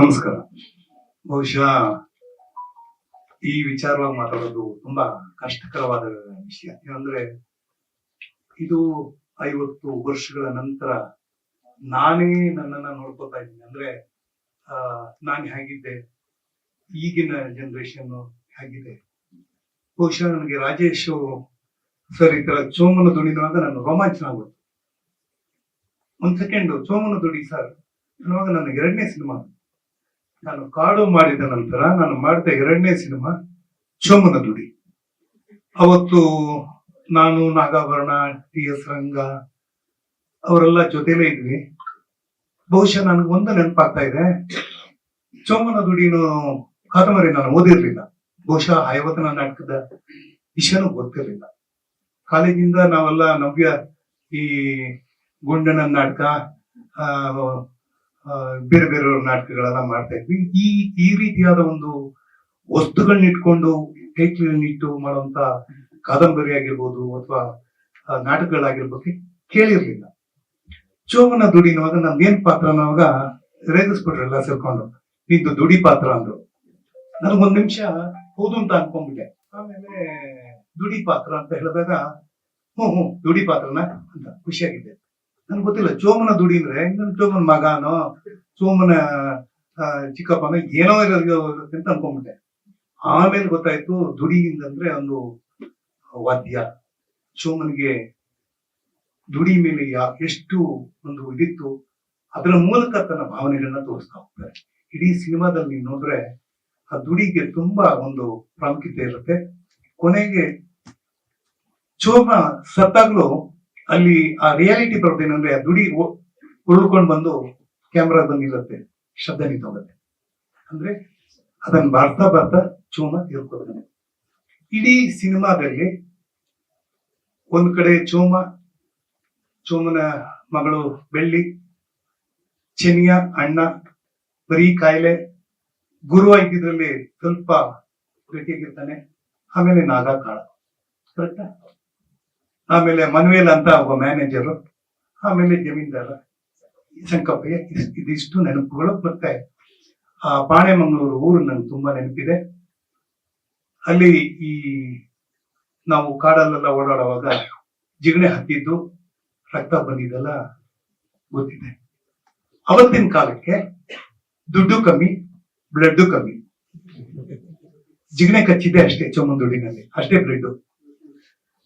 ನಮಸ್ಕಾರ. ಬಹುಶಃ ಈ ವಿಚಾರವಾಗಿ ಮಾತಾಡೋದು ತುಂಬಾ ಕಷ್ಟಕರವಾದ ವಿಷಯ. ಏನಂದ್ರೆ, ಇದು ಐವತ್ತು ವರ್ಷಗಳ ನಂತರ ನಾನೇ ನನ್ನನ್ನ ನೋಡ್ಕೋತಾ ಇದ್ದೀನಿ. ಅಂದ್ರೆ, ಆ, ನಾನು ಹೇಗಿದ್ದೆ, ಈಗಿನ ಜನರೇಷನ್ ಹೇಗಿದೆ. ಬಹುಶಃ ನನಗೆ ರಾಜೇಶ್ ಸರ್ ಈ ತರ ಚೋಮನ ದುಡಿದಾಗ ನಾನು ರೋಮಾಂಚನ ಆಗುತ್ತೆ ಒಂದ್ ಸೆಕೆಂಡ್ ಚೋಮನ ದುಡಿ ಸರ್ ಅನ್ನುವಾಗ ನನ್ನ ಎರಡನೇ ಸಿನಿಮಾ. ನಾನು ಕಾಡು ಮಾಡಿದ ನಂತರ ನಾನು ಮಾಡಿದ ಎರಡನೇ ಸಿನಿಮಾ ಚೋಮನ ದುಡಿ. ಅವತ್ತು ನಾನು ನಾಗಾಭರಣ ಟಿ ಎಸ್ ರಂಗ ಅವರೆಲ್ಲ ಜೊತೆಲೇ ಇದ್ವಿ. ಬಹುಶಃ ನನಗೆ ಒಂದು ನೆನಪಾಗ್ತಾ ಇದೆ. ಚೋಮನ ದುಡಿನು ಕಾದಂಬರಿ ನಾನು ಓದಿರ್ಲಿಲ್ಲ. ಬಹುಶಃ ಐವತ್ತನ ನಾಟಕದ ವಿಷಯನೂ ಗೊತ್ತಿರಲಿಲ್ಲ. ಕಾಲೇಜಿಂದ ನಾವೆಲ್ಲ ನವ್ಯ ಈ ಗುಂಡನ ನಾಟಕ ಆ, ಬೇರೆ ಬೇರೆ ನಾಟಕಗಳೆಲ್ಲ ಮಾಡ್ತಾ ಇದ್ವಿ. ಈ ಈ ರೀತಿಯಾದ ಒಂದು ವಸ್ತುಗಳನ್ನ ಇಟ್ಕೊಂಡು ಟೈಟ್ಲ್ ಇಟ್ಟು ಮಾಡುವಂತ ಕಾದಂಬರಿ ಆಗಿರ್ಬೋದು ಅಥವಾ ನಾಟಕಗಳಾಗಿರ್ಬೋದು ಕೇಳಿರ್ಲಿಲ್ಲ. ಚೋಮನ ದುಡಿನವಾಗ ನಮ್ದು ಏನ್ ಪಾತ್ರ ಅನ್ನೋವಾಗ ರೇಗಿಸ್ಬಿಟ್ರು ಎಲ್ಲ ಸೇರ್ಕೊಂಡು. ನಿಂದು ದುಡಿ ಪಾತ್ರ ಅಂದ್ರು. ನನಗೊಂದ್ ನಿಮಿಷ ಹೌದು ಅಂತ ಅನ್ಕೊಂಡ್ಬಿಟ್ಟೆ. ಆಮೇಲೆ ದುಡಿ ಪಾತ್ರ ಅಂತ ಹೇಳಿದಾಗ, ಹ್ಮ್ ಹ್ಮ್, ದುಡಿ ಪಾತ್ರನ ಅಂತ ಖುಷಿಯಾಗಿದ್ದೆ. ನನ್ಗೆ ಗೊತ್ತಿಲ್ಲ ಚೋಮನ ದುಡಿ ಅಂದ್ರೆ ನನ್ ಚೋಮನ್ ಮಗನೋ ಚೋಮನ ಚಿಕ್ಕಪ್ಪನ ಚಿಕ್ಕಪ್ಪನೋ, ಏನೋ ಇರೋದು ಅಂತ ಅನ್ಕೊಂಡ್ಬಿಟ್ಟೆ ಆಮೇಲೆ ಗೊತ್ತಾಯ್ತು ದುಡಿ ಅಂದ್ರೆ ಒಂದು ವಾದ್ಯ. ಚೋಮನ್ಗೆ ದುಡಿ ಮೇಲೆ ಯಾ, ಎಷ್ಟು ಒಂದು ಇದಿತ್ತು, ಅದರ ಮೂಲಕ ತನ್ನ ಭಾವನೆಗಳನ್ನ ತೋರಿಸ್ತಾ ಹೋಗ್ತಾರೆ. ಇಡೀ ಸಿನಿಮಾದಲ್ಲಿ ನೀವು ನೋಡಿದ್ರೆ ಆ ದುಡಿಗೆ ತುಂಬಾ ಒಂದು ಪ್ರಾಮುಖ್ಯತೆ ಇರುತ್ತೆ. ಕೊನೆಗೆ ಚೋಮ ಸತ್ತಾಗ್ಲೂ ಅಲ್ಲಿ ಆ ರಿಯಾಲಿಟಿ ಬರೋದೇನಂದ್ರೆ ಆ ದುಡಿ ಉರುಳ್ಕೊಂಡು ಬಂದು ಕ್ಯಾಮ್ರಾ ಬಂದಿರುತ್ತೆ ಶಬ್ದ ನಿಂತೋಗುತ್ತೆ. ಅಂದ್ರೆ ಅದನ್ನ ಬರ್ತಾ ಬರ್ತಾ ಚೋಮ ತೀರ್ಕೊತಾನೆ ಇಡೀ ಸಿನಿಮಾದಲ್ಲಿ ಒಂದ್ ಕಡೆ ಚೋಮ, ಚೋಮನ ಮಗಳು ಬೆಳ್ಳಿ, ಚೆನ್ನಿಯ ಅಣ್ಣ, ಬರೀ ಕಾಯಿಲೆ ಗುರು ಇದ್ದಿದ್ರಲ್ಲಿ ಸ್ವಲ್ಪ ಗಟ್ಟಿಯಾಗಿರ್ತಾನೆ ಆಮೇಲೆ ನಾಗ ಕಾಳ. ಕರೆಕ್ಟಾ ಆಮೇಲೆ ಮನ್ವೇಲ್ ಅಂತ ಒಬ್ಬ ಮ್ಯಾನೇಜರು ಆಮೇಲೆ ಜಮೀನ್ದಾರ. ಶಂಕಪ್ಪಯ್ಯ ಇಸ್- ಇದಿಷ್ಟು ನೆನಪುಗಳು ಮತ್ತೆ ಆ ಪಾಣೆಮಂಗಳೂರು ಊರು ನಂಗೆ ತುಂಬಾ ನೆನಪಿದೆ. ಅಲ್ಲಿ ಈ ನಾವು ಕಾಡಲ್ಲೆಲ್ಲ ಓಡಾಡುವಾಗ ಜಿಗಣೆ ಹತ್ತಿದ್ದು ರಕ್ತ ಬಂದಿದ್ದೆಲ್ಲ ಗೊತ್ತಿದೆ. ಅವತ್ತಿನ ಕಾಲಕ್ಕೆ ದುಡ್ಡು ಕಮ್ಮಿ ಬ್ಲಡ್ ಕಮ್ಮಿ. ಜಿಗಣೆ ಕಚ್ಚಿದೆ ಅಷ್ಟೇ ಚೊಮ್ಮಂದುಡಿನಲ್ಲಿ ಅಷ್ಟೇ ಬ್ಲಡ್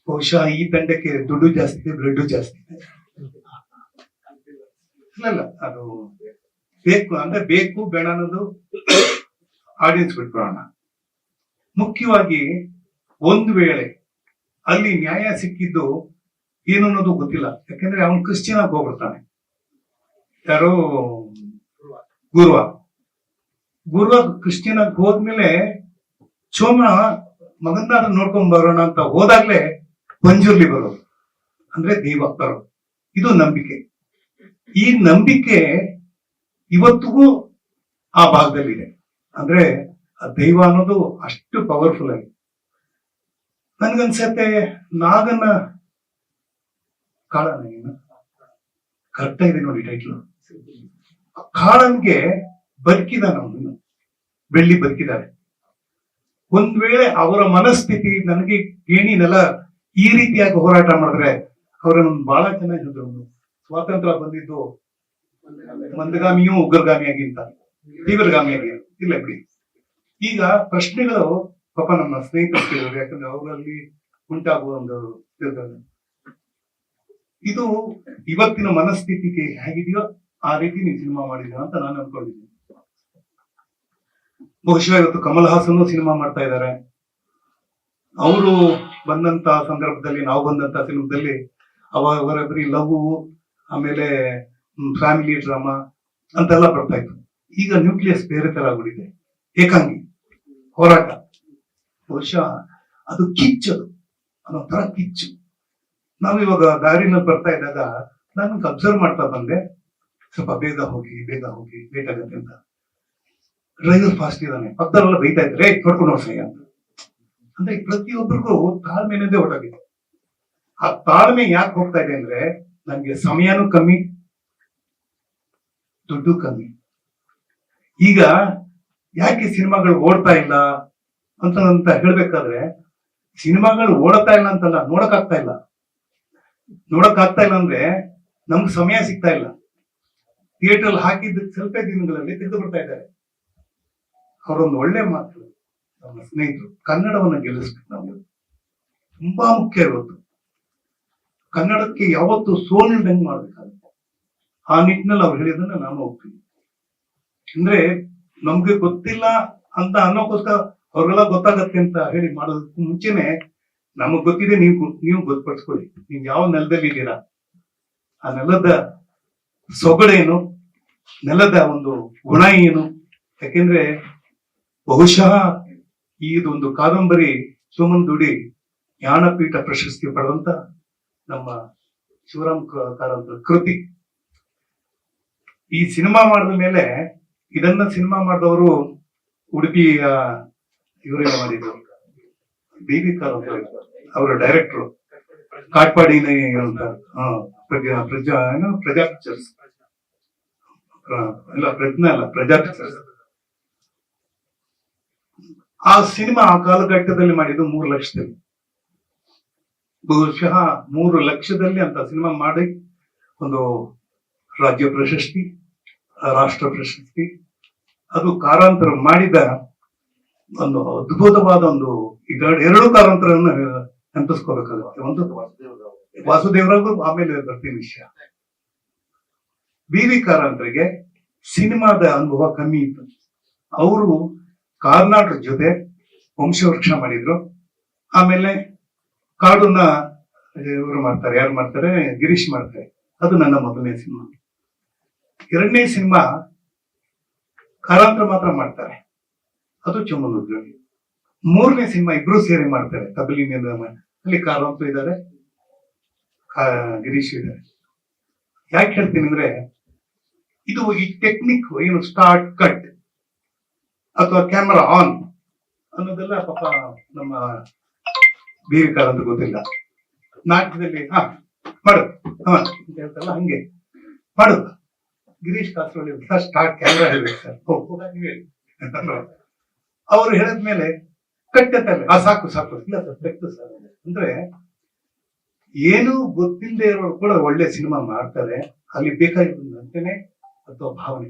ಬಹುಶಃ ಈ ತಂಡಕ್ಕೆ ದುಡ್ಡು ಜಾಸ್ತಿ ಇದೆ ಬ್ಲಡ್ ಜಾಸ್ತಿ. ಇದೆ ಇಲ್ಲ ಅದು ಬೇಕು, ಅಂದ್ರೆ ಬೇಕು, ಬೇಡ ಅನ್ನೋದು ಆಡಿಯನ್ಸ್ ಬಿಟ್ಕೊಳ್ಳೋಣ. ಮುಖ್ಯವಾಗಿ ಒಂದು ವೇಳೆ ಅಲ್ಲಿ ನ್ಯಾಯ ಸಿಕ್ಕಿದ್ದು ಏನು ಅನ್ನೋದು ಗೊತ್ತಿಲ್ಲ. ಯಾಕಂದ್ರೆ ಅವನು ಕ್ರಿಶ್ಚಿಯನ್ ಆಗಿ ಹೋಗ್ಬಿಡ್ತಾನೆ. ಯಾರೋ ಗುರುವ ಗುರುವ ಕ್ರಿಶ್ಚಿಯನ್ ಆಗಿ ಹೋದ್ಮೇಲೆ ಚೋಮ ಮಗನ್ನ ನೋಡ್ಕೊಂಡ್ ಬರೋಣ ಅಂತ ಹೋದಾಗ್ಲೇ ಪಂಜುರ್ಲಿ ಬರೋದು ಅಂದ್ರೆ ದೈವ ಬರೋದು ಇದು ನಂಬಿಕೆ. ಈ ನಂಬಿಕೆ ಇವತ್ತಿಗೂ ಆ ಭಾಗದಲ್ಲಿದೆ. ಅಂದ್ರೆ ದೈವ ಅನ್ನೋದು ಅಷ್ಟು ಪವರ್ಫುಲ್ ಆಗಿ. ನನ್ಗನ್ಸತ್ತೆ, ನಾಗನ ಕಾಳನ ಏನು? ಕರೆಕ್ಟ್ ಇದೆ ನೋಡಿ ಟೈಟ್ಲು ಕಾಳನ್ಗೆ ಬದುಕಿದಾನ ಅವನು ಬೆಳ್ಳಿ ಬದುಕಿದ್ದಾರೆ ಒಂದ್ ವೇಳೆ ಅವರ ಮನಸ್ಥಿತಿ, ನನಗೆ ಗೇಣಿನೆಲ್ಲ ಈ ರೀತಿಯಾಗಿ ಹೋರಾಟ ಮಾಡಿದ್ರೆ ಅವರನ್ನು ಬಹಳ ಚೆನ್ನಾಗಿ ಹೇಳಿದ್ರು. ಸ್ವಾತಂತ್ರ್ಯ ಬಂದಿದ್ದು ಮಂದಗಾಮಿಯೂ ಉಗ್ರಗಾಮಿಯಾಗಿಂತ ತೀವ್ರಗಾಮಿಯಾಗಿ. ಇಲ್ಲ ಬಿಡಿ. ಈಗ ಪ್ರಶ್ನೆಗಳು ಪಾಪ ನಮ್ಮ ಸ್ನೇಹಿತರು ಕೇಳಿದ್ರು ಯಾಕಂದ್ರೆ ಅವರಲ್ಲಿ ಉಂಟಾಗುವ ಒಂದು. ಇದು ಇವತ್ತಿನ ಮನಸ್ಥಿತಿಗೆ ಹೇಗಿದೆಯೋ ಆ ರೀತಿ ನೀವು ಸಿನಿಮಾ ಮಾಡಿದ್ದೀರ ಅಂತ ನಾನು ಅನ್ಕೊಂಡಿದ್ದೀನಿ. ಬಹುಶಃ ಇವತ್ತು ಕಮಲ್ ಹಾಸನ್ ಸಿನಿಮಾ ಮಾಡ್ತಾ ಇದ್ದಾರೆ. ಅವರು ಬಂದಂತ ಸಂದರ್ಭದಲ್ಲಿ, ನಾವು ಬಂದಂತ ಸಿನಿಮಾದಲ್ಲಿ ಅವಾಗ ಅವರ ಬರೀ ಲವ್ ಆಮೇಲೆ ಫ್ಯಾಮಿಲಿ ಡ್ರಾಮಾ ಅಂತೆಲ್ಲ ಬರ್ತಾ ಇತ್ತು. ಈಗ ನ್ಯೂಕ್ಲಿಯಸ್ ಬೇರೆ ತರ ಆಗ್ಬಿಟ್ಟಿದೆ. ಏಕಾಂಗಿ, ಹೋರಾಟ. ಬಹುಶಃ ಅದು ಕಿಚ್ಚದು ಅನ್ನೋ ತರ ಕಿಚ್ಚು. ನಾವು ಇವಾಗ ದಾರಿನಲ್ಲಿ ಬರ್ತಾ ಇದ್ದಾಗ ನಾನು ಅಬ್ಸರ್ವ್ ಮಾಡ್ತಾ ಬಂದೆ. ಸ್ವಲ್ಪ ಬೇಗ ಹೋಗಿ ಬೇಗ ಹೋಗಿ ಲೇಟ್ ಅಂತ. ಡ್ರೈವರ್ ಫಾಸ್ಟ್ ಇದ್ದಾನೆ. ಪಕ್ಕದಲ್ಲೆಲ್ಲ ಬೈತಾ ಇದ್ರೆ ನೋಡ್ಕೊಂಡು ಹೋಗ್ಸಯ್ಯ ಅಂತ. ಅಂದ್ರೆ ಪ್ರತಿಯೊಬ್ಬರಿಗೂ ತಾಳ್ಮೆ ಅನ್ನೋದೇ ಹೊರಗಿದೆ ಆ ತಾಳ್ಮೆ ಯಾಕೆ ಹೋಗ್ತಾ ಇದೆ ಅಂದ್ರೆ ನಮ್ಗೆ ಸಮಯನೂ ಕಮ್ಮಿ, ದುಡ್ಡು ಕಮ್ಮಿ. ಈಗ ಯಾಕೆ ಸಿನಿಮಾಗಳು ಓಡ್ತಾ ಇಲ್ಲ ಅಂತ ಅಂತ ಹೇಳ್ಬೇಕಾದ್ರೆ, ಸಿನಿಮಾಗಳು ಓಡತಾ ಇಲ್ಲ ಅಂತಲ್ಲ, ನೋಡಕ್ ಆಗ್ತಾ ಇಲ್ಲ. ನೋಡಕ್ ಆಗ್ತಾ ಇಲ್ಲ ಅಂದ್ರೆ ನಮ್ಗೆ ಸಮಯ ಸಿಗ್ತಾ ಇಲ್ಲ. ಥಿಯೇಟರ್ ಹಾಕಿದ್ದ ಸ್ವಲ್ಪ ದಿನಗಳಲ್ಲಿ ತೆಗೆದು ಬಿಡ್ತಾ ಇದ್ದಾರೆ. ಅವರೊಂದು ಒಳ್ಳೆ ಮಾತು. ನಮ್ಮ ಸ್ನೇಹಿತರು ಕನ್ನಡವನ್ನು ಗೆಲ್ಲಿಸ್ಬೇಕು ನಾವು. ತುಂಬಾ ಮುಖ್ಯ ಇವತ್ತು. ಕನ್ನಡಕ್ಕೆ ಯಾವತ್ತು ಸೋಲಿಲ್ದಂಗೆ ಮಾಡ್ಬೇಕಾಗುತ್ತೆ. ಆ ನಿಟ್ಟಿನಲ್ಲಿ ಅವ್ರು ಹೇಳಿದನ್ನ ನಾನು ಹೋಗ್ತೀನಿ ಅಂದ್ರೆ ನಮ್ಗೆ ಗೊತ್ತಿಲ್ಲ ಅಂತ ಅನ್ನೋಕ್ಕೋಸ್ಕರ ಅವ್ರಿಗೆಲ್ಲ ಗೊತ್ತಾಗತ್ತೆ ಅಂತ ಹೇಳಿ ಮಾಡೋದಕ್ಕೂ ಮುಂಚೆನೆ ನಮಗ್ ಗೊತ್ತಿದೆ ನೀವು ನೀವು ಗೊತ್ತಪಡಿಸ್ಕೊಳ್ಳಿ. ನೀವು ಯಾವ ನೆಲದಲ್ಲಿ ಇದ್ದೀರಾ? ಆ ನೆಲದ ಸೊಗಡೇನು ನೆಲದ ಒಂದು ಗುಣ ಏನು? ಯಾಕೆಂದ್ರೆ ಬಹುಶಃ ಇದೊಂದು ಕಾದಂಬರಿ ಸುಮನ್ ದುಡಿ ಜ್ಞಾನಪೀಠ ಪ್ರಶಸ್ತಿ ಪಡೆದಂತ ನಮ್ಮ ಶಿವರಾಮ್ ಕಾರಂತ ಕೃತಿ. ಈ ಸಿನಿಮಾ ಮಾಡಿದ ಮೇಲೆ ಇದನ್ನ ಸಿನಿಮಾ ಮಾಡಿದವರು ಉಡುಪಿಯ ಇವರೇ ಮಾಡಿದ್ರು. ಬಿ ಕಾರಂತ ಅವರ ಡೈರೆಕ್ಟರ್ ಕಾಟ್ಪಾಡಿನೇ ಅಂತ ಪ್ರಜಾ ಪ್ರಜಾ ಪ್ರಜಾ ಪಿಕ್ಚರ್ಸ್ ಇಲ್ಲ, ಪ್ರಜ್ಞಾ ಅಲ್ಲ, ಪ್ರಜಾ ಪಿಕ್ಚರ್ಸ್ ಆ ಸಿನಿಮಾ ಆ ಕಾಲಘಟ್ಟದಲ್ಲಿ ಮಾಡಿದ್ದು ಮೂರು ಲಕ್ಷದಲ್ಲಿ. ಬಹುಶಃ ಮೂರು ಲಕ್ಷದಲ್ಲಿ ಅಂತ ಸಿನಿಮಾ ಮಾಡಿ ಒಂದು ರಾಜ್ಯ ಪ್ರಶಸ್ತಿ, ರಾಷ್ಟ್ರ ಪ್ರಶಸ್ತಿ, ಅದು ಕಾರಾಂತರ ಮಾಡಿದ ಒಂದು ಅದ್ಭುತವಾದ ಒಂದು ಎರಡು ಕಾರಾಂತರವನ್ನು ನೆನಪಿಸ್ಕೋಬೇಕಾಗುತ್ತೆ ಒಂದು ವಾಸುದೇವರಾಗು ಆಮೇಲೆ ಬರ್ತೀನಿ ವಿಷಯ. ಬಿ ವಿ ಕಾರಂತರಿಗೆ ಸಿನಿಮಾದ ಅನುಭವ ಕಮ್ಮಿ ಇತ್ತು. ಅವರು ಕಾರ್ನಾಟಕ ಜೊತೆ ವಂಶವೃಕ್ಷ ಮಾಡಿದ್ರು. ಆಮೇಲೆ ಕಾಡನ್ನ ಇವರು ಮಾಡ್ತಾರೆ, ಯಾರು ಮಾಡ್ತಾರೆ? ಗಿರೀಶ್ ಮಾಡ್ತಾರೆ. ಅದು ನನ್ನ ಮೊದಲನೇ ಸಿನಿಮಾ. ಎರಡನೇ ಸಿನಿಮಾ ಕಾರಾಂತರ ಮಾತ್ರ ಮಾಡ್ತಾರೆ. ಅದು ಚುಮ್ಮನುದ್ರಲ್ಲಿ ಮೂರನೇ ಸಿನಿಮಾ ಇಬ್ರು ಸೇರಿ ಮಾಡ್ತಾರೆ ತಬಲಿನಿಂದ ಅಲ್ಲಿ ಕಾರಾಂತ ಇದ್ದಾರೆ ಗಿರೀಶ್ ಇದ್ದಾರೆ. ಯಾಕೆ ಹೇಳ್ತೀನಿ ಅಂದ್ರೆ, ಇದು ಈ ಟೆಕ್ನಿಕ್ ಏನು ಸ್ಟಾರ್ಟ್ ಕಟ್ ಅಥವಾ ಕ್ಯಾಮರಾ ಆನ್ ಅನ್ನೋದೆಲ್ಲ ಪಾಪ ನಮ್ಮ ಬೀರಿಕಾರ ಅಂತ ಗೊತ್ತಿಲ್ಲ. ನಾಟ್ಯದಲ್ಲಿ ಹಾ ಮಾಡು ಹಾ ಅಂತ ಹೇಳ್ತಾರಲ್ಲ ಹಂಗೆ. ಮಾಡು. Girish Kasaravalli first start camera ಹೇಳ್ಬೇಕು ಸರ್. ಅವ್ರು ಹೇಳಿದ್ಮೇಲೆ ಕಟ್ ಅಂತ ಹೇಳಿ, ಆ ಸಾಕು ಸಾಕು. ಇಲ್ಲ ಸರ್ ಕಟ್ಟು ಸರ್. ಅಂದ್ರೆ ಏನು ಗೊತ್ತಿಲ್ಲದೆ ಇರೋರು ಕೂಡ ಒಳ್ಳೆ ಸಿನಿಮಾ ಮಾಡ್ತಾರೆ. ಅಲ್ಲಿ ಬೇಕಾಗಿದ್ದಂತೆನೆ ಅಥವಾ ಭಾವನೆ.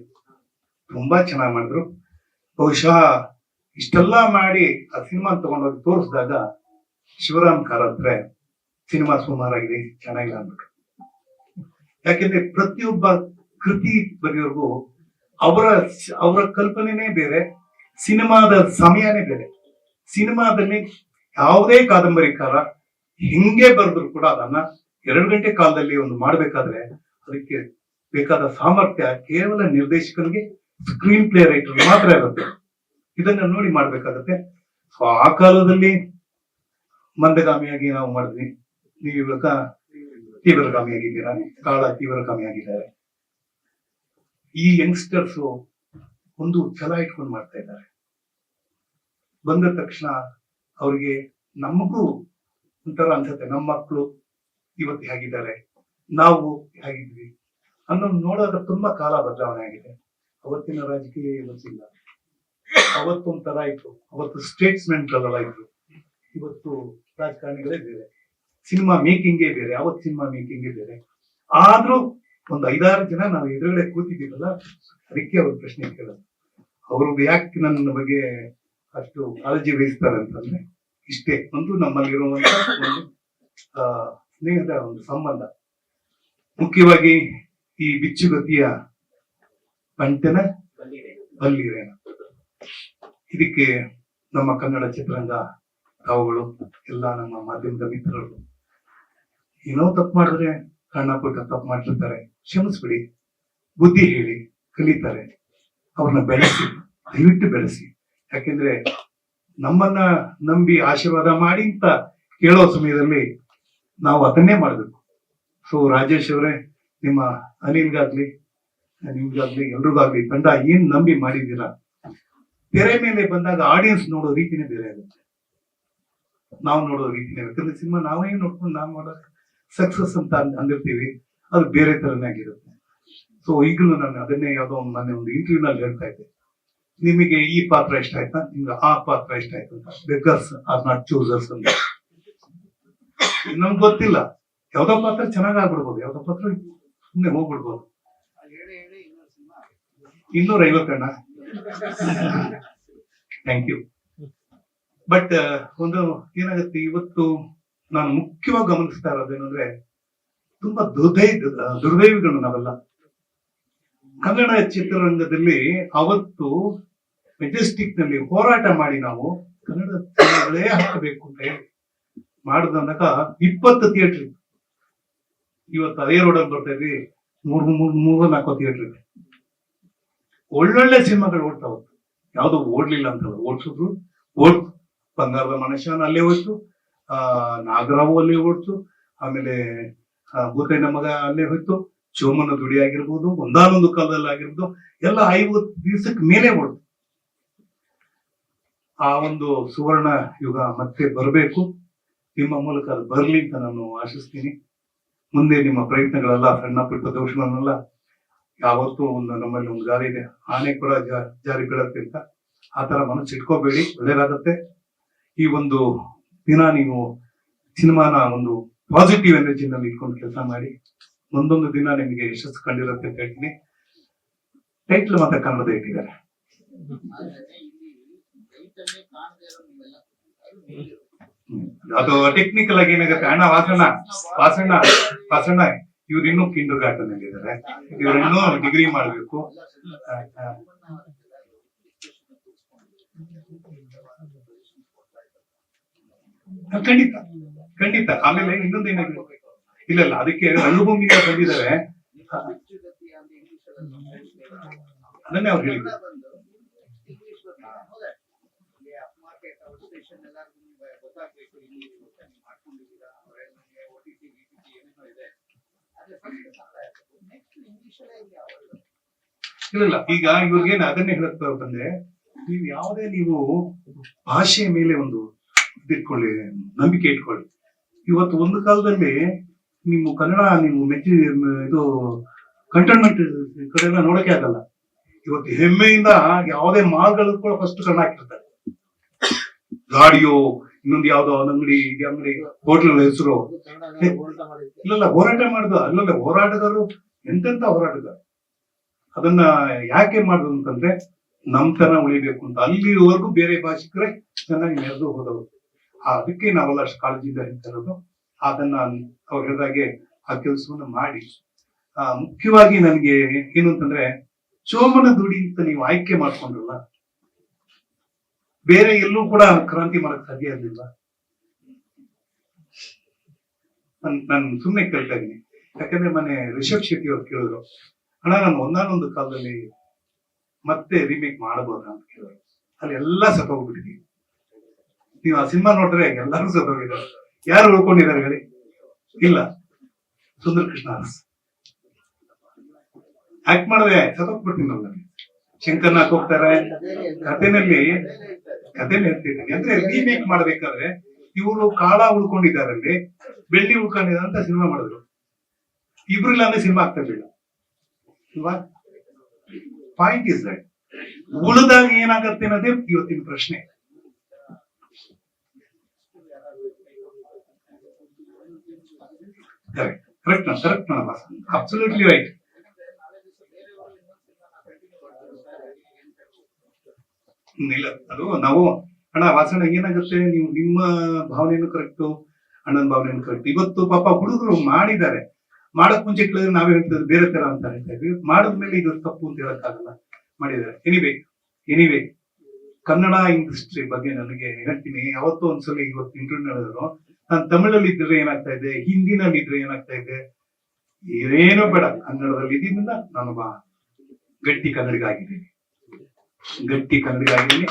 ತುಂಬಾ ಚೆನ್ನಾಗಿ ಮಾಡಿದ್ರು. ಬಹುಶಃ ಇಷ್ಟೆಲ್ಲ ಮಾಡಿ ಆ ಸಿನಿಮಾ ತಗೊಂಡೋಗಿ ತೋರಿಸಿದಾಗ ಶಿವರಾಮ್ ಕಾರತ್ರೆ ಸಿನಿಮಾ ಸುಮಾರಾಗಿದೆ ಚೆನ್ನಾಗಿಲ್ಲ ಅನ್ಬಿಟ್ಟು ಯಾಕೆಂದ್ರೆ ಪ್ರತಿಯೊಬ್ಬ ಕೃತಿ ಬರೆಯೋರ್ಗೂ ಅವರ ಅವರ ಕಲ್ಪನೆನೇ ಬೇರೆ, ಸಿನಿಮಾದ ಸಮಯನೇ ಬೇರೆ. ಸಿನಿಮಾದಲ್ಲಿ ಯಾವುದೇ ಕಾದಂಬರಿಕಾರ ಹಿಂಗೆ ಬರೆದ್ರು ಕೂಡ ಅದನ್ನ ಎರಡು ಗಂಟೆ ಕಾಲದಲ್ಲಿ ಒಂದು ಮಾಡ್ಬೇಕಾದ್ರೆ ಅದಕ್ಕೆ ಬೇಕಾದ ಸಾಮರ್ಥ್ಯ ಕೇವಲ ನಿರ್ದೇಶಕನಿಗೆ ಸ್ಕ್ರೀನ್ ಪ್ಲೇ ರೈಟರ್ ಮಾತ್ರ ಇರುತ್ತೆ. ಇದನ್ನ ನೋಡಿ ಮಾಡ್ಬೇಕಾಗತ್ತೆ. ಸೊ ಆ ಕಾಲದಲ್ಲಿ ಮಂದಗಾಮಿಯಾಗಿ ನಾವು ಮಾಡಿದ್ವಿ. ನೀವು ಇವಾಗ ತೀವ್ರಗಾಮಿಯಾಗಿದ್ದೀರಾ? ಕಾಳ ತೀವ್ರಗಾಮಿ ಆಗಿದ್ದಾರೆ ಈ ಯಂಗ್ಸ್ಟರ್ಸ್ ಒಂದು ಛಲ ಇಟ್ಕೊಂಡು ಮಾಡ್ತಾ ಇದ್ದಾರೆ. ಬಂದ ತಕ್ಷಣ ಅವ್ರಿಗೆ ನಮಗೂ ಒಂಥರ ಅನ್ಸುತ್ತೆ. ನಮ್ಮ ಮಕ್ಕಳು ಇವತ್ತು ಹೇಗಿದ್ದಾರೆ? ನಾವು ಹೇಗಿದ್ವಿ? ಅನ್ನೋದು ನೋಡೋದ್ರ ತುಂಬಾ ಕಾಲ ಬದಲಾವಣೆ ಆಗಿದೆ. ಅವತ್ತಿನ ರಾಜಕೀಯ ಇವತ್ತಿಲ್ಲ ಅವತ್ತೊಂಥರ ಇತ್ತು. ಅವತ್ತು ಸ್ಟೇಟ್ಸ್ಮೆಂಟ್ಗಳೆಲ್ಲ ಇತ್ತು ಇವತ್ತು ರಾಜಕಾರಣಿಗಳೇ ಬೇರೆ. ಸಿನಿಮಾ ಮೇಕಿಂಗೇ ಬೇರೆ. ಅವತ್ತು ಸಿನಿಮಾ ಮೇಕಿಂಗೇ ಬೇರೆ. ಆದ್ರೂ ಒಂದು ಐದಾರು ಜನ ನಾವು ಎದುರುಗಡೆ ಕೂತಿದ್ದೀವಲ್ಲ, ಅದಕ್ಕೆ ಅವ್ರ ಪ್ರಶ್ನೆ ಕೇಳೋದು. ಅವರು ಯಾಕೆ ನನ್ನ ಬಗ್ಗೆ ಅಷ್ಟು ಕಾಳಜಿ ವಹಿಸ್ತಾರೆ ಅಂತಂದ್ರೆ, ಇಷ್ಟೇ. ಒಂದು ನಮ್ಮಲ್ಲಿರುವಂತ ಒಂದು ಸ್ನೇಹದ ಒಂದು ಸಂಬಂಧ. ಮುಖ್ಯವಾಗಿ ಈ ಬಿಚ್ಚುಗತಿಯ ಪಂಟನ ಬಲ್ಲಿರೇನ ಇದಕ್ಕೆ ನಮ್ಮ ಕನ್ನಡ ಚಿತ್ರರಂಗ ತಾವುಗಳು ಎಲ್ಲ ನಮ್ಮ ಮಾಧ್ಯಮದ ಮಿತ್ರರು. ಏನೋ ತಪ್ಪು ಮಾಡಿದ್ರೆ ಕಣ್ಣ ಪುಟ್ಟ ತಪ್ಪು ಮಾಡಿರ್ತಾರೆ ಕ್ಷಮಿಸ್ಬಿಡಿ. ಬುದ್ಧಿ ಹೇಳಿ ಕಲಿತಾರೆ. ಅವ್ರನ್ನ ಬೆಳೆಸಿ ದಯವಿಟ್ಟು ಬೆಳೆಸಿ. ಯಾಕೆಂದ್ರೆ ನಮ್ಮನ್ನ ನಂಬಿ ಆಶೀರ್ವಾದ ಮಾಡಿ ಅಂತ ಕೇಳೋ ಸಮಯದಲ್ಲಿ ನಾವು ಅದನ್ನೇ ಮಾಡಬೇಕು. ಸೊ ರಾಜೇಶ್ ಅವರೇ ನಿಮ್ಮ ಅನಿಲ್ಗಾಗ್ಲಿ ನಿಮ್ಗಾಗ್ಲಿ, ಎಲ್ರಿಗಾಗ್ಲಿ ತಂಡ ಏನ್ ನಂಬಿ ಮಾಡಿದ್ದೀರಾ? ತೆರೆ ಮೇಲೆ ಬಂದಾಗ ಆಡಿಯನ್ಸ್ ನೋಡೋ ರೀತಿನೇ ಬೇರೆ ಆಗುತ್ತೆ ನಾವು ನೋಡೋ ರೀತಿನೇ ಯಾಕಂದ್ರೆ ಸಿನಿಮಾ ನಾವೇ ನೋಡ್ಕೊಂಡು ನಾವು ಮಾಡೋ ಸಕ್ಸಸ್ ಅಂತ ಅಂದಿರ್ತೀವಿ. ಅದು ಬೇರೆ ತರನೇ ಆಗಿರುತ್ತೆ. ಸೊ ಈಗಲೂ ನಾನು ಅದನ್ನೇ ಯಾವುದೋ ಒಂದು ನಾನು ಒಂದು ಇಂಟರ್ವ್ಯೂನಲ್ಲಿ ಹೇಳ್ತಾ ಇದ್ದೆ. ನಿಮಗೆ ಈ ಪಾತ್ರ ಇಷ್ಟ ಆಯ್ತಾ? ನಿಮ್ಗೆ ಆ ಪಾತ್ರ ಇಷ್ಟ ಆಯ್ತು ಅಂತ. ಬೆಗರ್ಸ್ ಆರ್ ನಾಟ್ ಚೂಸರ್ಸ್ ಅಂತ. ನಮ್ಗೆ ಗೊತ್ತಿಲ್ಲ. ಯಾವ್ದೋ ಪಾತ್ರ ಚೆನ್ನಾಗ್ ಆಗ್ಬಿಡ್ಬೋದು. ಯಾವ್ದೋ ಪಾತ್ರ ಸುಮ್ಮನೆ ಹೋಗ್ಬಿಡ್ಬೋದು. ಇನ್ನೂರ ಐವತ್ತಣ್ಣ ಥ್ಯಾಂಕ್ ಯು ಬಟ್ ಒಂದು ಏನಾಗುತ್ತೆ, ಇವತ್ತು ನಾನು ಮುಖ್ಯವಾಗಿ ಗಮನಿಸ್ತಾ ಇರೋದೇನಂದ್ರೆ ತುಂಬಾ ದುರ್ದೈ, ದುರ್ದೈವಿಗಳು ನಾವೆಲ್ಲ. ಕನ್ನಡ ಚಿತ್ರರಂಗದಲ್ಲಿ ಅವತ್ತು ಮೆಜೆಸ್ಟಿಕ್ನಲ್ಲಿ ಹೋರಾಟ ಮಾಡಿ ನಾವು ಕನ್ನಡ ಚಿತ್ರಗಳೇ ಹಾಕಬೇಕು ಅಂತ ಹೇಳಿ ಮಾಡಿದಾಗ ಇಪ್ಪತ್ತು ಥಿಯೇಟರ್ ಇವತ್ತು ಅದೇ ರೋಡಲ್ಲಿ ಬರ್ತಾ ಇದ್ವಿ. ಮೂರ್ ಮೂರ್, ಮೂರು ನಾಲ್ಕು ಥಿಯೇಟರ್ ಇದೆ ಒಳ್ಳೊಳ್ಳೆ ಸಿನಿಮಾಗಳು ಹೋಗ್ತು ಯಾವ್ದು ಓಡ್ಲಿಲ್ಲ ಅಂತ ಓಡ್ಸಿದ್ರು. ಓಡ್, ಬಂಗಾರದ ಮನುಷ್ಯನ ಅಲ್ಲೇ ಹೋಯ್ತು ಆ, ನಾಗರಾವು ಅಲ್ಲೇ ಓಡ್ತು ಆಮೇಲೆ ಭೂತೈನ ಮಗ ಅಲ್ಲೇ ಹೋಯ್ತು ಚೋಮನ ದುಡಿ ಆಗಿರ್ಬೋದು, ಒಂದಾನೊಂದು ಕಾಲದಲ್ಲಿ ಆಗಿರ್ಬೋದು, ಎಲ್ಲ ಐವತ್ತು ದಿವಸಕ್ಕೆ ಮೇಲೆ ಓಡ್ತು. ಆ ಒಂದು ಸುವರ್ಣ ಯುಗ ಮತ್ತೆ ಬರಬೇಕು. ನಿಮ್ಮ ಮೂಲಕ ಅದು ಬರ್ಲಿ ಅಂತ ನಾನು ಆಶಿಸ್ತೀನಿ. ಮುಂದೆ ನಿಮ್ಮ ಪ್ರಯತ್ನಗಳೆಲ್ಲ ಸಣ್ಣ ಪುಟ್ಟ ದೋಷಗಳನ್ನೆಲ್ಲ ಯಾವತ್ತೂ ಒಂದು ನಮ್ಮಲ್ಲಿ ಒಂದು ಜಾರಿ ಇದೆ ಆನೆ ಕೂಡ ಜಾರಿ ಬೀಳತ್ತೆ ಅಂತ ಆ ತರ ಮನಸ್ಸು ಇಟ್ಕೋಬೇಡಿ, ಒಳ್ಳೇದಾಗತ್ತೆ. ಈ ಒಂದು ದಿನ ನೀವು ಸಿನಿಮಾನ ಒಂದು ಪಾಸಿಟಿವ್ ಎನರ್ಜಿನಲ್ಲಿ ಇಟ್ಕೊಂಡು ಕೆಲಸ ಮಾಡಿ, ಒಂದೊಂದು ದಿನ ನಿಮಗೆ ಯಶಸ್ಸು ಕಂಡಿರುತ್ತೆ ಅಂತ ಹೇಳ್ತೀನಿ. ಟೈಟ್ಲ್ ಮಾತ್ರ ಕನ್ನಡದ ಇಟ್ಟಿದ್ದಾರೆ. ಅದು ಟೆಕ್ನಿಕಲ್ ಆಗಿ ಏನಾಗುತ್ತೆ? ಅಣ್ಣ, ವಾಸಣ್ಣ ವಾಸಣ್ಣ ವಾಸಣ್ಣ. ಇವ್ರು ಇನ್ನೂ ಕಿಂಡರ್ ಗಾರ್ಡನ್ ಇದ್ದಾರೆ ಇವ್ರು ಇನ್ನೂ ಡಿಗ್ರಿ ಮಾಡಬೇಕು. ಖಂಡಿತ ಖಂಡಿತ. ಆಮೇಲೆ ಇನ್ನೊಂದು ಏನಾದ್ರು ಇಲ್ಲ ಇಲ್ಲ, ಅದಕ್ಕೆ ರಂಗಭೂಮಿಗೆ ಬಂದಿದ್ದಾರೆ. ಅದನ್ನೇ ಅವ್ರು ಹೇಳಿದ್ರು ಇಲ್ಲ ಇಲ್ಲ ಈಗ ಇವ್ರಿಗೇನು ಅದನ್ನೇ ಹೇಳುತ್ತಾ ಬಂದ್ರೆ ನೀವು ಯಾವುದೇ ನೀವು ಭಾಷೆಯ ಮೇಲೆ ಒಂದು ಇದಿಟ್ಕೊಳ್ಳಿ ನಂಬಿಕೆ ಇಟ್ಕೊಳ್ಳಿ. ಇವತ್ತು ಒಂದು ಕಾಲದಲ್ಲಿ ನಿಮ್ಮ ಕನ್ನಡ ನೀವು ಮೆಚ್ಚಿ, ಇದು ಕಂಟೋನ್ಮೆಂಟ್ ಕಡೆ ಎಲ್ಲ ನೋಡಕ್ಕೆ ಆಗಲ್ಲ. ಇವತ್ತು ಹೆಮ್ಮೆಯಿಂದ ಯಾವುದೇ ಮಾಲ್ಗಳು ಕೂಡ ಫಸ್ಟ್ ಕನ್ನಡ ಹಾಕಿರ್ತಾರೆ. ಗಾಡಿಯೋ ಇನ್ನೊಂದು ಯಾವ್ದೋ ಒಂದ್ ಅಂಗಡಿ ಅಂಗಡಿ ಹೋಟ್ಲ್ ಹೆಸರು. ಇಲ್ಲಲ್ಲ ಹೋರಾಟ ಮಾಡುದು ಅಲ್ಲಲ್ಲ ಹೋರಾಟಗಾರರು ಎಂತೆಂತ ಹೋರಾಟದ ಅದನ್ನ ಯಾಕೆ ಮಾಡುದು ಅಂತಂದ್ರೆ ನಮ್ತನ ಉಳಿಬೇಕು ಅಂತ. ಅಲ್ಲಿವರೆಗೂ ಬೇರೆ ಭಾಷಿಕರೇ ಚೆನ್ನಾಗಿ ನೆರೆದು ಹೋದವರು. ಆ, ಅದಕ್ಕೆ ನಾವೆಲ್ಲ ಅಷ್ಟು ಕಾಳಜಿಯಿಂದ ಹೇಳ್ತಿರೋದು ಅದನ್ನ ಅವ್ರು ಹೇಳಿದಾಗೆ ಆ ಕೆಲಸವನ್ನ ಮಾಡಿ. ಆ, ಮುಖ್ಯವಾಗಿ ನನಗೆ ಏನು ಅಂತಂದ್ರೆ ಚೋಮನ ದುಡಿ ಅಂತ ನೀವು ಆಯ್ಕೆ ಮಾಡ್ಕೊಂಡ್ರಲ್ಲ ಬೇರೆ ಎಲ್ಲೂ ಕೂಡ ಕ್ರಾಂತಿ ಮಾಡಕ್ ಸಾಧ್ಯ ಇರಲಿಲ್ಲ. ನಾನು ಸುಮ್ಮನೆ ಕೇಳ್ತಾ ಇದ್ದೀನಿ. ಯಾಕಂದ್ರೆ ಮನೆ ರಿಷಬ್ ಶೆಟ್ಟಿ ಅವ್ರು ಕೇಳಿದ್ರು, ಅಣ್ಣ, ನಾನು ಒಂದಾನೊಂದು ಕಾಲದಲ್ಲಿ ಮತ್ತೆ ರೀಮೇಕ್ ಮಾಡಬಹುದಾ ಅಂತ ಕೇಳಿದ್ರು. ಅಲ್ಲಿ ಎಲ್ಲ ಸತ್ತೋಗ್ಬಿಟ್ಟಿದ್ದೀವಿ ನೀವು ಆ ಸಿನಿಮಾ ನೋಡಿದ್ರೆ ಎಲ್ಲರೂ ಸತ್ತೋಗಿದ್ದಾರೆ. ಯಾರು ಉಳ್ಕೊಂಡಿದ್ದಾರೆ ಹೇಳಿ? ಇಲ್ಲ. ಸುಂದರ ಕೃಷ್ಣ ಆಕ್ಟ್ ಮಾಡಿದ್ರೆ ಸತ್ತೋಗ್ಬಿಡ್ತೀನಿ ನಾನು. ಶಂಕರ್ನ ಹೋಗ್ತಾರೆ. ಕಥೆನಲ್ಲಿ ಕಥೆ ಹೇಳ್ತಿದ್ದೀನಿ. ಅಂದ್ರೆ ರೀಮೇಕ್ ಮಾಡ್ಬೇಕಾದ್ರೆ ಇವರು ಕಾಳ ಉಳ್ಕೊಂಡಿದ್ದಾರೆ ಅಲ್ಲಿ ಬೆಳ್ಳಿ ಉಳ್ಕೊಂಡಿದ್ದಾರೆ ಅಂತ ಸಿನಿಮಾ ಮಾಡಿದ್ರು. ಇಬ್ರು ಇಲ್ಲ ಅಂದ್ರೆ ಸಿನಿಮಾ ಆಗ್ತಾ ಪಾಯಿಂಟ್ ಇಸ್ ದಟ್ ಉಳಿದಾಗ ಏನಾಗತ್ತೆ ಅನ್ನೋದೇ ಇವತ್ತಿನ ಪ್ರಶ್ನೆ. Correct correct correct absolutely right ಇಲ್ಲ. ಅದು ನಾವು, ಅಣ್ಣ, ವಾಸಣ್ಣ, ಏನಾಗುತ್ತೆ? ನೀವು ನಿಮ್ಮ ಭಾವನೆಯನ್ನು ಕರೆಕ್ಟ್ ಅಣ್ಣನ ಭಾವನೆಯನ್ನು ಕರೆಕ್ಟ್ ಇವತ್ತು ಪಾಪ ಹುಡುಗರು ಮಾಡಿದ್ದಾರೆ. ಮಾಡಕ್ ಮುಂಚೆ ಕೇಳಿದ್ರೆ ನಾವೇ ಹೇಳ್ತಿದ್ರು ಬೇರೆ ತರ ಅಂತ ಹೇಳ್ತಾ ಇದ್ವಿ ಮಾಡಿದ್ಮೇಲೆ ಇದು ತಪ್ಪು ಅಂತ ಹೇಳಕ್ಕಾಗಲ್ಲ. ಮಾಡಿದ್ದಾರೆ. ಎನಿವೆ ಎನಿವೆ ಕನ್ನಡ ಇಂಡಸ್ಟ್ರಿ ಬಗ್ಗೆ ನನಗೆ ಹೇಳ್ತೀನಿ ಯಾವತ್ತೋ ಒಂದ್ಸಲ ಇವತ್ತು ಇಂಟರ್ವ್ಯೂ ನಡೆದ್ರು. ನಾನು ತಮಿಳಲ್ಲಿ ಇದ್ರೆ ಏನಾಗ್ತಾ ಇದೆ? ಹಿಂದಿನಲ್ಲಿ ಇದ್ರೆ ಏನಾಗ್ತಾ ಇದೆ? ಏನೇನೋ ಬೇಡ. ಕನ್ನಡದಲ್ಲಿ ಇದ್ದಿದ್ದ ನಾನೊಬ್ಬ ಗಟ್ಟಿ ಕನ್ನಡಿಗ ಆಗಿದ್ದೀನಿ. ಗಟ್ಟಿ ಕನ್ನಡಿಗ ಆಗಿದ್ದೀನಿ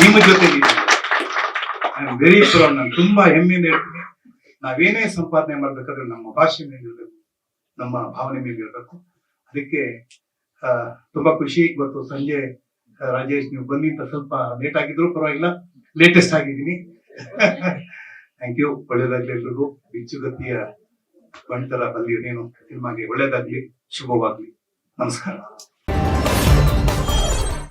ನಿಮ್ಮ ಜೊತೆ ಐ ವೆರಿ ಪ್ರೌಡ್ ನಾನು ತುಂಬಾ ಹೆಮ್ಮೆಯಿಂದ ಹೇಳ್ತೀನಿ. ನಾವೇನೇ ಸಂಪಾದನೆ ಮಾಡ್ಬೇಕಾದ್ರೆ ನಮ್ಮ ಭಾಷೆ ಮೇಲೆ ಇರಬೇಕು ನಮ್ಮ ಭಾವನೆ ಮೇಲೆ ಇರಬೇಕು ಅದಕ್ಕೆ ತುಂಬಾ ಖುಷಿ. ಇವತ್ತು ಸಂಜೆ ರಾಜೇಶ್ ನೀವು ಬನ್ನಿ ಅಂತ ಸ್ವಲ್ಪ ಲೇಟ್ ಆಗಿದ್ರು ಪರವಾಗಿಲ್ಲ ಲೇಟೆಸ್ಟ್ ಆಗಿದ್ದೀನಿ. ಥ್ಯಾಂಕ್ ಯು ಒಳ್ಳೇದಾಗ್ಲಿ ಎಲ್ರಿಗೂ. ಬಿಚ್ಚುಗತಿಯ ಬಂಟರ ಬಲ್ಲಿ ಏನೇನು ಸಿನಿಮಾಗೆ ಒಳ್ಳೇದಾಗ್ಲಿ, ಶುಭವಾಗ್ಲಿ. ನಮಸ್ಕಾರ.